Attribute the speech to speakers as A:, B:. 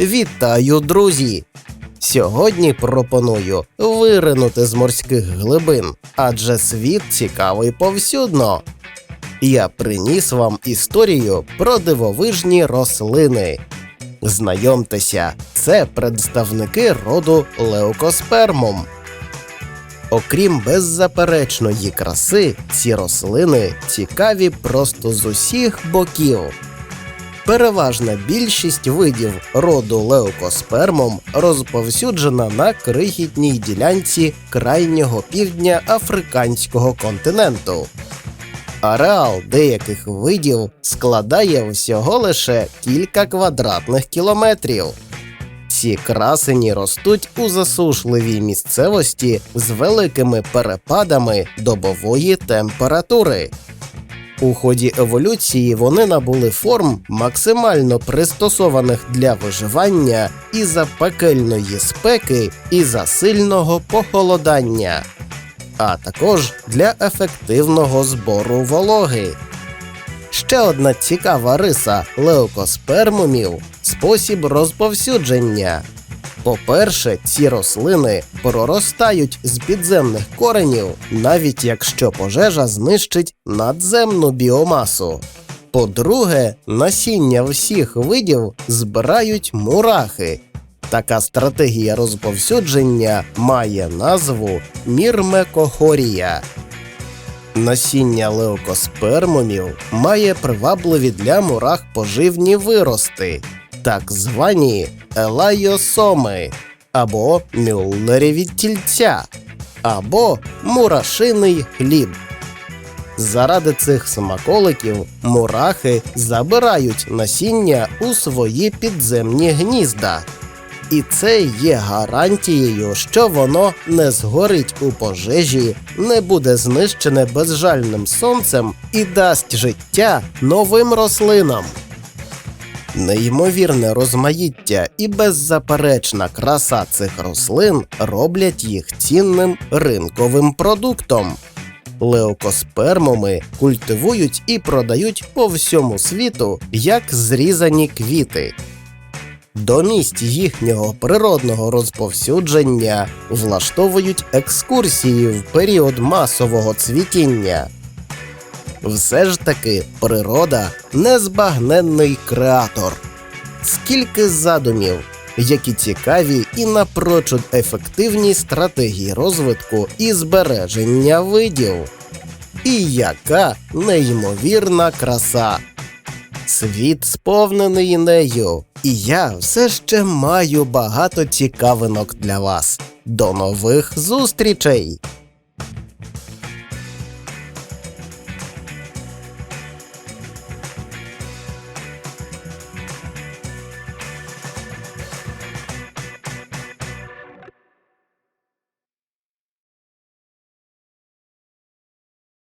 A: Вітаю, друзі! Сьогодні пропоную виринути з морських глибин, адже світ цікавий повсюдно. Я приніс вам історію про дивовижні рослини. Знайомтеся, це представники роду Леукоспермум. Окрім беззаперечної краси, ці рослини цікаві просто з усіх боків. Переважна більшість видів роду леукоспермум розповсюджена на крихітній ділянці крайнього півдня африканського континенту. Ареал деяких видів складає всього лише кілька квадратних кілометрів. Ці красені ростуть у засушливій місцевості з великими перепадами добової температури. У ході еволюції вони набули форм максимально пристосованих для виживання і за пекельної спеки, і за сильного похолодання, а також для ефективного збору вологи. Ще одна цікава риса леукоспермумів спосіб розповсюдження. По-перше, ці рослини проростають з підземних коренів, навіть якщо пожежа знищить надземну біомасу. По-друге, насіння всіх видів збирають мурахи. Така стратегія розповсюдження має назву мірмекохорія. Насіння леукоспермумів має привабливі для мурах поживні вирости, так звані елайосоми, або мюллеріві тільця, або мурашиний хліб. Заради цих смаколиків мурахи забирають насіння у свої підземні гнізда. І це є гарантією, що воно не згорить у пожежі, не буде знищене безжальним сонцем і дасть життя новим рослинам. Неймовірне розмаїття і беззаперечна краса цих рослин роблять їх цінним ринковим продуктом. Леокоспермуми культивують і продають по всьому світу як зрізані квіти. До місць їхнього природного розповсюдження влаштовують екскурсії в період масового цвітіння. Все ж таки природа незбагненний креатор. Скільки задумів, які цікаві і напрочуд ефективні стратегії розвитку і збереження видів. І яка неймовірна краса! Світ сповнений нею, і я все ще маю багато цікавинок для вас. До нових зустрічей!